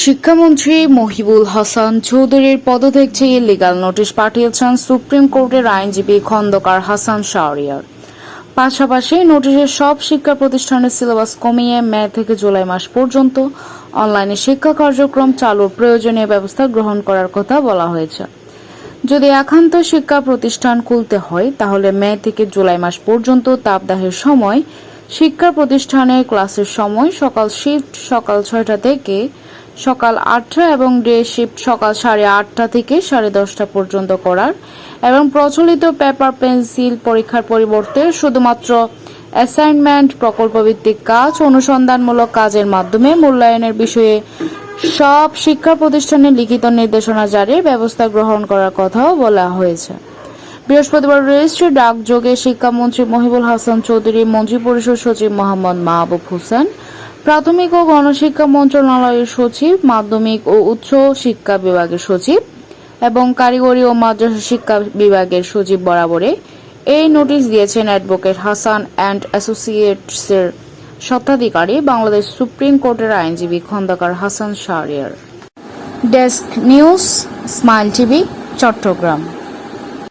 শিক্ষামন্ত্রী মহিবুল হাসান চৌধুরীর পদত্যাগ চেয়ে লিগাল নোটিশ পাঠিয়েছেন সুপ্রিম কোর্টের আইনজীবী খন্দকার হাসান শাহরিয়ার। পাশাপাশি নোটিশের সব শিক্ষা প্রতিষ্ঠানের সিলেবাস কমিয়ে মে থেকে জুলাই মাস পর্যন্ত অনলাইনে শিক্ষা কার্যক্রম চালুর প্রয়োজনীয় ব্যবস্থা গ্রহণ করার কথা বলা হয়েছে। যদি একান্ত শিক্ষা প্রতিষ্ঠান খুলতে হয়, তাহলে মে থেকে জুলাই মাস পর্যন্ত তাপদাহের সময় শিক্ষা প্রতিষ্ঠানে ক্লাসের সময় সকাল শিফট সকাল ছয়টা থেকে সকাল আটটা এবং ডে শিফট সকাল সাড়ে আটটা থেকে সাড়ে দশটা পর্যন্ত করার এবং প্রচলিত পেপার পেন্সিল পরীক্ষার পরিবর্তে শুধুমাত্র অ্যাসাইনমেন্ট প্রকল্পভিত্তিক কাজ, অনুসন্ধানমূলক কাজের মাধ্যমে মূল্যায়নের বিষয়ে সব শিক্ষা প্রতিষ্ঠানের লিখিত নির্দেশনা জারির ব্যবস্থা গ্রহণ করার কথাও বলা হয়েছে। বৃহস্পতিবার রেজিস্ট্রি ডাকযোগে শিক্ষামন্ত্রী মহিবুল হাসান চৌধুরী, মন্ত্রী পরিষদ সচিব মোহাম্মদ মাহবুব হোসেন প্রাথমিক ও গণশিক্ষা মন্ত্রণালয়ের সচিব, মাধ্যমিক ও উচ্চ শিক্ষা বিভাগের সচিব এবং কারিগরি ও মাদ্রাসা শিক্ষা বিভাগের সচিব বরাবরে এই নোটিশ দিয়েছেন অ্যাডভোকেট হাসান অ্যান্ড অ্যাসোসিয়েটসের স্বত্বাধিকারী বাংলাদেশ সুপ্রিম কোর্টের আইনজীবী Khandakar Hasan Shahriar. Desk news, smile TV, Chattogram.